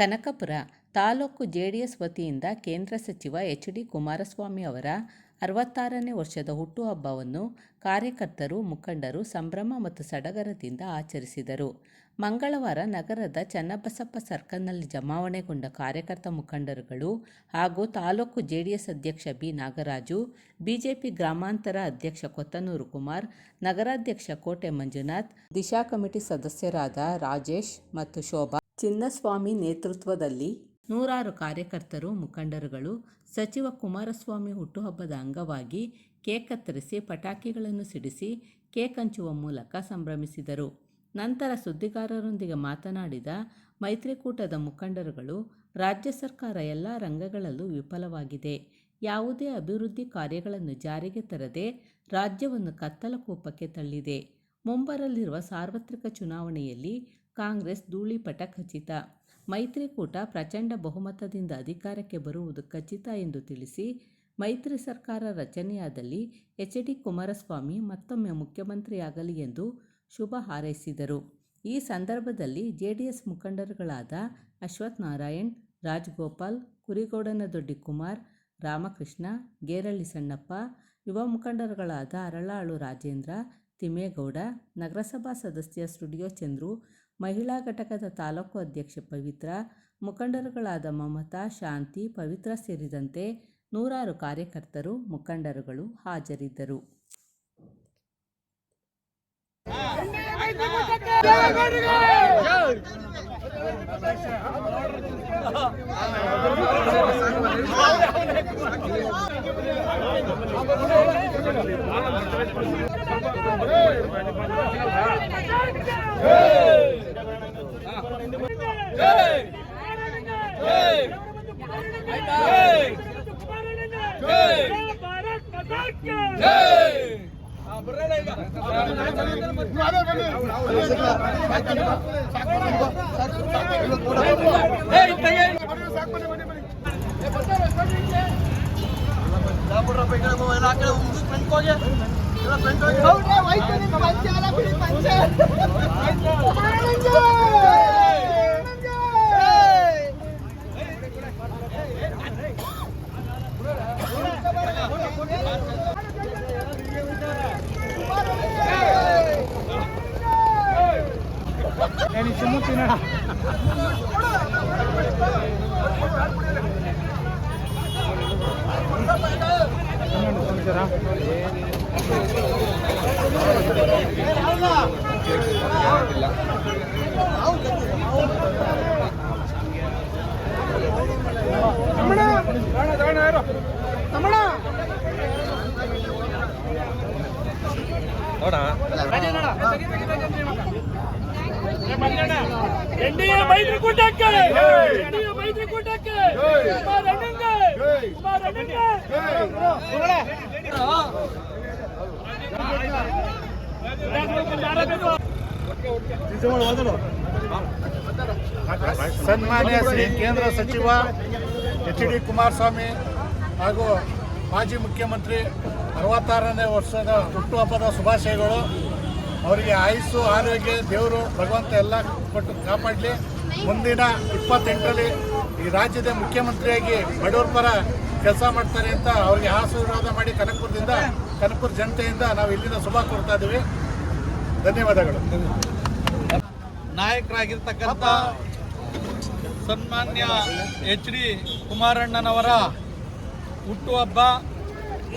Kanakapura taluk JDS ವತಿಯಿಂದ ಕೇಂದ್ರ ಸಚಿವ ಎಚ್ ಡಿ ಕುಮಾರಸ್ವಾಮಿ ಅವರ ಅರವತ್ತಾರನೇ ವರ್ಷದ ಹುಟ್ಟುಹಬ್ಬವನ್ನು ಕಾರ್ಯಕರ್ತರು, ಮುಖಂಡರು ಸಂಭ್ರಮ ಮತ್ತು ಸಡಗರದಿಂದ ಆಚರಿಸಿದರು. ಮಂಗಳವಾರ ನಗರದ ಚನ್ನಬಸಪ್ಪ ಸರ್ಕಲ್ನಲ್ಲಿ ಜಮಾವಣೆಗೊಂಡ ಕಾರ್ಯಕರ್ತ ಮುಖಂಡರುಗಳು ಹಾಗೂ ತಾಲೂಕು ಜೆಡಿಎಸ್ ಅಧ್ಯಕ್ಷ ಬಿ. ನಾಗರಾಜು, ಬಿಜೆಪಿ ಗ್ರಾಮಾಂತರ ಅಧ್ಯಕ್ಷ ಕೊತ್ತನೂರು ಕುಮಾರ್, ನಗರಾಧ್ಯಕ್ಷ ಕೋಟೆ ಮಂಜುನಾಥ್, ದಿಶಾ ಕಮಿಟಿ ಸದಸ್ಯರಾದ ರಾಜೇಶ್ ಮತ್ತು ಶೋಭಾ ಚಿನ್ನಸ್ವಾಮಿ ನೇತೃತ್ವದಲ್ಲಿ ನೂರಾರು ಕಾರ್ಯಕರ್ತರು, ಮುಖಂಡರುಗಳು, ಸಚಿವ ಕುಮಾರಸ್ವಾಮಿ ಹುಟ್ಟುಹಬ್ಬದ ಅಂಗವಾಗಿ ಕೇಕ್ ಕತ್ತರಿಸಿ ಪಟಾಕಿಗಳನ್ನು ಸಿಡಿಸಿ ಕೇಕ್ ಹಂಚುವ ಮೂಲಕ ಸಂಭ್ರಮಿಸಿದರು. ನಂತರ ಸುದ್ದಿಗಾರರೊಂದಿಗೆ ಮಾತನಾಡಿದ ಮೈತ್ರಿಕೂಟದ ಮುಖಂಡರುಗಳು, ರಾಜ್ಯ ಸರ್ಕಾರ ಎಲ್ಲ ರಂಗಗಳಲ್ಲೂ ವಿಫಲವಾಗಿದೆ. ಯಾವುದೇ ಅಭಿವೃದ್ಧಿ ಕಾರ್ಯಗಳನ್ನು ಜಾರಿಗೆ ತರದೆ ರಾಜ್ಯವನ್ನು ಕತ್ತಲ ಕೂಪಕ್ಕೆ ತಳ್ಳಿದೆ. ಮುಂಬರಲಿರುವ ಸಾರ್ವತ್ರಿಕ ಚುನಾವಣೆಯಲ್ಲಿ ಕಾಂಗ್ರೆಸ್ ಧೂಳಿಪಟ ಖಚಿತ. ಮೈತ್ರಿಕೂಟ ಪ್ರಚಂಡ ಬಹುಮತದಿಂದ ಅಧಿಕಾರಕ್ಕೆ ಬರುವುದು ಖಚಿತ ಎಂದು ತಿಳಿಸಿ, ಮೈತ್ರಿ ಸರ್ಕಾರ ರಚನೆಯಾದಲ್ಲಿ ಎಚ್ ಡಿ ಕುಮಾರಸ್ವಾಮಿ ಮತ್ತೊಮ್ಮೆ ಮುಖ್ಯಮಂತ್ರಿಯಾಗಲಿ ಎಂದು ಶುಭ ಹಾರೈಸಿದರು. ಈ ಸಂದರ್ಭದಲ್ಲಿ ಜೆಡಿಎಸ್ ಮುಖಂಡರುಗಳಾದ ಅಶ್ವಥ್ ನಾರಾಯಣ್, ರಾಜ್ಗೋಪಾಲ್ ಕುರಿಗೌಡನ ದೊಡ್ಡಿ ಕುಮಾರ್, ರಾಮಕೃಷ್ಣ, ಗೇರಳ್ಳಿ ಸಣ್ಣಪ್ಪ, ಯುವ ಮುಖಂಡರುಗಳಾದ ಅರಳಾಳು ರಾಜೇಂದ್ರ ತಿಮ್ಮೇಗೌಡ ನಗರಸಭಾ ಸದಸ್ಯ ಸ್ಟುಡಿಯೋ ಚಂದ್ರು ಮಹಿಳಾ ಘಟಕದ ತಾಲೂಕು ಅಧ್ಯಕ್ಷ ಪವಿತ್ರ ಮುಖಂಡರುಗಳಾದ ಮಮತಾ ಶಾಂತಿ ಪವಿತ್ರ ಸೇರಿದಂತೆ ನೂರಾರು ಕಾರ್ಯಕರ್ತರು ಮುಖಂಡರುಗಳು ಹಾಜರಿದ್ದರು. ఇక్కడ ముందు పెంచుకోవాలి ಮೈತ್ರಿಕೂಟಕ್ಕೆ ಎನ್ಡಿಎ ಮೈತ್ರಿಕೂಟಕ್ಕೆ ಕುಮಾರ್ ಅಣ್ಣಂಗೆ ಕುಮಾರ್ ಮೈತ್ರಿಕೂಟಕ್ಕೆ ಸನ್ಮಾನ್ಯ ಶ್ರೀ ಕೇಂದ್ರ ಸಚಿವ ಎಚ್ ಡಿ ಕುಮಾರಸ್ವಾಮಿ ಹಾಗೂ ಮಾಜಿ ಮುಖ್ಯಮಂತ್ರಿ ಅರವತ್ತಾರನೇ ವರ್ಷದ ಹುಟ್ಟುಹಬ್ಬದ ಶುಭಾಶಯಗಳು. ಅವರಿಗೆ ಆಯುಸ್ಸು, ಆರೋಗ್ಯ, ದೇವರು, ಭಗವಂತ ಎಲ್ಲ ಕೊಟ್ಟು ಕಾಪಾಡಲಿ. ಮುಂದಿನ ಇಪ್ಪತ್ತೆಂಟರಲ್ಲಿ ಈ ರಾಜ್ಯದ ಮುಖ್ಯಮಂತ್ರಿಯಾಗಿ ಬಡವರ ಪರ ಕೆಲಸ ಮಾಡ್ತಾರೆ ಅಂತ ಅವರಿಗೆ ಆಶೀರ್ವಾದ ಮಾಡಿ ಕನಕಪುರದಿಂದ, ಕನಕಪುರ ಜನತೆಯಿಂದ ನಾವು ಇಲ್ಲಿಂದ ಶುಭ ಕೊಡ್ತಾ ಇದ್ದೀವಿ. ಧನ್ಯವಾದಗಳು. ನಾಯಕರಾಗಿರ್ತಕ್ಕಂಥ ಸನ್ಮಾನ್ಯ ಎಚ್ ಡಿ ಕುಮಾರಣ್ಣನವರ ಹುಟ್ಟುಹಬ್ಬ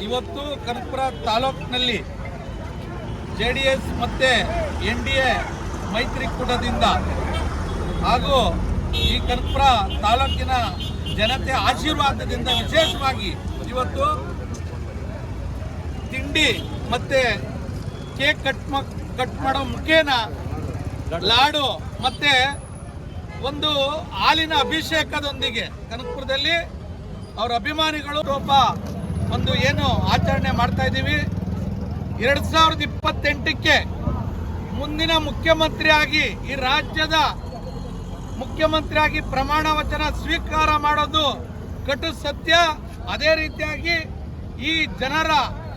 ಇವತ್ತು ಕನಕಪುರ ತಾಲೂಕಿನಲ್ಲಿ ಜೆ ಡಿ ಎಸ್ ಮತ್ತು ಎನ್ ಡಿ ಎ ಮೈತ್ರಿಕೂಟದಿಂದ ಹಾಗೂ ಈ ಕನಕಪುರ ತಾಲೂಕಿನ ಜನತೆ ಆಶೀರ್ವಾದದಿಂದ ವಿಶೇಷವಾಗಿ ಇವತ್ತು ತಿಂಡಿ ಮತ್ತು ಕೇಕ್ ಕಟ್ ಕಟ್ ಮಾಡೋ ಮುಖೇನ ಲಾಡು ಮತ್ತೆ ಒಂದು ಹಾಲಿನ ಅಭಿಷೇಕದೊಂದಿಗೆ ಕನಕಪುರದಲ್ಲಿ ಅವರ ಅಭಿಮಾನಿಗಳು ಒಬ್ಬ ಒಂದು ಏನು ಆಚರಣೆ ಮಾಡ್ತಾ ಇದ್ದೀವಿ. ಎರಡ್ ಸಾವಿರದ ಇಪ್ಪತ್ತೆಂಟಕ್ಕೆ ಮುಂದಿನ ಮುಖ್ಯಮಂತ್ರಿಯಾಗಿ ಈ ರಾಜ್ಯದ ಮುಖ್ಯಮಂತ್ರಿಯಾಗಿ ಪ್ರಮಾಣ ವಚನ ಸ್ವೀಕಾರ ಮಾಡೋದು ಕಟು ಸತ್ಯ. ಅದೇ ರೀತಿಯಾಗಿ ಈ ಜನರ,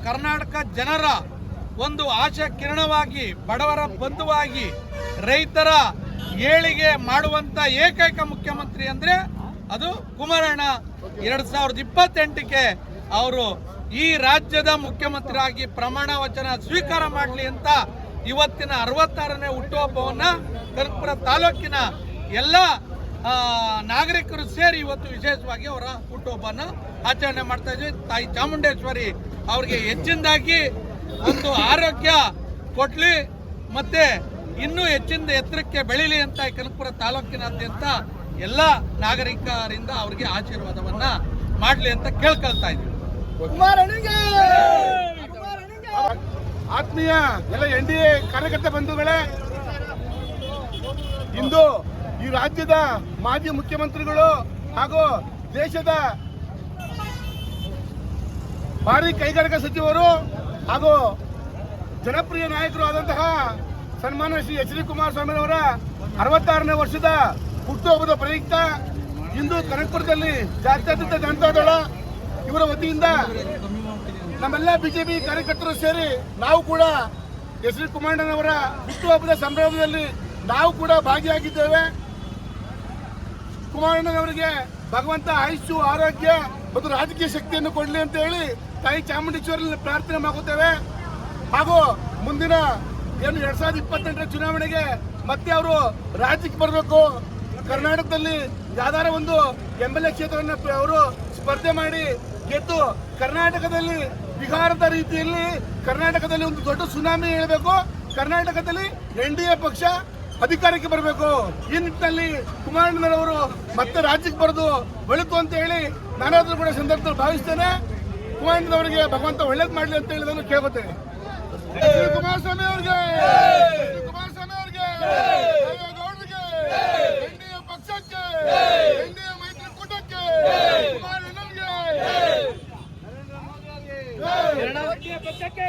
ಕರ್ನಾಟಕ ಜನರ ಒಂದು ಆಶಾ ಕಿರಣವಾಗಿ, ಬಡವರ ಬಂಧುವಾಗಿ, ರೈತರ ಏಳಿಗೆ ಮಾಡುವಂತ ಏಕೈಕ ಮುಖ್ಯಮಂತ್ರಿ ಅಂದ್ರೆ ಅದು ಕುಮಾರಣ್ಣ. ಎರಡ್ ಸಾವಿರದ ಇಪ್ಪತ್ತೆಂಟಕ್ಕೆ ಅವರು ಈ ರಾಜ್ಯದ ಮುಖ್ಯಮಂತ್ರಿಯಾಗಿ ಪ್ರಮಾಣ ವಚನ ಸ್ವೀಕಾರ ಮಾಡಲಿ ಅಂತ ಇವತ್ತಿನ ಅರವತ್ತಾರನೇ ಹುಟ್ಟುಹಬ್ಬವನ್ನ ಕನಕಪುರ ತಾಲೂಕಿನ ಎಲ್ಲ ನಾಗರಿಕರು ಸೇರಿ ಇವತ್ತು ವಿಶೇಷವಾಗಿ ಅವರ ಹುಟ್ಟುಹಬ್ಬನ ಆಚರಣೆ ಮಾಡ್ತಾ ಇದ್ವಿ. ತಾಯಿ ಚಾಮುಂಡೇಶ್ವರಿ ಅವ್ರಿಗೆ ಹೆಚ್ಚಿನದಾಗಿ ಒಂದು ಆರೋಗ್ಯ ಕೊಡ್ಲಿ ಮತ್ತೆ ಇನ್ನೂ ಹೆಚ್ಚಿನ ಎತ್ತರಕ್ಕೆ ಬೆಳೀಲಿ ಅಂತ ಕನಕಪುರ ತಾಲೂಕಿನಾದ್ಯಂತ ಎಲ್ಲ ನಾಗರಿಕರಿಂದ ಅವರಿಗೆ ಆಶೀರ್ವಾದವನ್ನ ಮಾಡಲಿ ಅಂತ ಕೇಳ್ಕೊಳ್ತಾ ಇದ್ವಿ. ಆತ್ಮೀಯ ಎಲ್ಲ ಎನ್ ಡಿ ಎ ಕಾರ್ಯಕರ್ತ ಬಂಧುಗಳೇ ಇಂದು ಈ ರಾಜ್ಯದ ಮಾಜಿ ಮುಖ್ಯಮಂತ್ರಿಗಳು ಹಾಗೂ ದೇಶದ ಭಾರಿ ಕೈಗಾರಿಕಾ ಸಚಿವರು ಹಾಗೂ ಜನಪ್ರಿಯ ನಾಯಕರು ಆದಂತಹ ಸನ್ಮಾನ ಶ್ರೀ ಎಚ್ ಡಿ ಕುಮಾರಸ್ವಾಮಿಯವರ ಅರವತ್ತಾರನೇ ವರ್ಷದ ಹುಟ್ಟುಹಬ್ಬದ ಪ್ರಯುಕ್ತ ಇಂದು ಕನಕಪುರದಲ್ಲಿ ಜಾತ್ಯತೀತ ಜನತಾದಳ ಇವರ ವತಿಯಿಂದ ನಮ್ಮೆಲ್ಲ ಬಿಜೆಪಿ ಕಾರ್ಯಕರ್ತರು ಸೇರಿ ನಾವು ಕೂಡ ಎಸ್ ಡಿ ಕುಮಾರಣ್ಣನವರ ಹುಟ್ಟುಹಬ್ಬದ ಸಂಭ್ರಮದಲ್ಲಿ ನಾವು ಕೂಡ ಭಾಗಿಯಾಗಿದ್ದೇವೆ. ಕುಮಾರಣ್ಣನವರಿಗೆ ಭಗವಂತ ಆಯುಷು, ಆರೋಗ್ಯ ಮತ್ತು ರಾಜಕೀಯ ಶಕ್ತಿಯನ್ನು ಕೊಡಲಿ ಅಂತ ಹೇಳಿ ತಾಯಿ ಚಾಮುಂಡೇಶ್ವರಲ್ಲಿ ಪ್ರಾರ್ಥನೆ ಮಾಡುತ್ತೇವೆ ಹಾಗೂ ಮುಂದಿನ ಏನು ಎರಡ್ ಸಾವಿರದ ಇಪ್ಪತ್ತೆಂಟರ ಚುನಾವಣೆಗೆ ಮತ್ತೆ ಅವರು ರಾಜ್ಯಕ್ಕೆ ಬರಬೇಕು. ಕರ್ನಾಟಕದಲ್ಲಿ ಯಾವ್ದಾರ ಒಂದು ಎಂ ಎಲ್ ಎ ಕ್ಷೇತ್ರವನ್ನು ಅವರು ಸ್ಪರ್ಧೆ ಮಾಡಿ ಗೆದ್ದು ಕರ್ನಾಟಕದಲ್ಲಿ ಬಿಹಾರದ ರೀತಿಯಲ್ಲಿ ಕರ್ನಾಟಕದಲ್ಲಿ ಒಂದು ದೊಡ್ಡ ಸುನಾಮಿ ಹೇಳಬೇಕು. ಕರ್ನಾಟಕದಲ್ಲಿ ಎನ್ ಡಿ ಎ ಪಕ್ಷ ಅಧಿಕಾರಕ್ಕೆ ಬರಬೇಕು. ಈ ನಿಟ್ಟಿನಲ್ಲಿ ಕುಮಾರಣ್ಣನವರು ಮತ್ತೆ ರಾಜ್ಯಕ್ಕೆ ಬರೆದು ಒಳಿತು ಅಂತ ಹೇಳಿ ನಾನಾದ್ರೂ ಕೂಡ ಸಂದರ್ಭದಲ್ಲಿ ಭಾವಿಸ್ತೇನೆ. ಕುಮಾರಣ್ಣನವರಿಗೆ ಭಗವಂತ ಒಳ್ಳೇದು ಮಾಡಲಿ ಅಂತ ಹೇಳಿ ನಾನು ಕೇಳ್ಕೊತೇನೆ. ಕುಮಾರಸ್ವಾಮಿ ಅವರಿಗೆ ಶ್ರೀ ಕುಮಾರಸ್ವಾಮಿ ಅವರಿಗೆ ದೇವೇಗೌಡರಿಗೆ ಎನ್ಡಿಎ ಪಕ್ಷಕ್ಕೆ ಎನ್ಡಿಎ ಮೈತ್ರಿಕೂಟಕ್ಕೆ ಕುಮಾರಣ್ಣನಿಗೆ ರಾಜಕೀಯ ಪಕ್ಷಕ್ಕೆ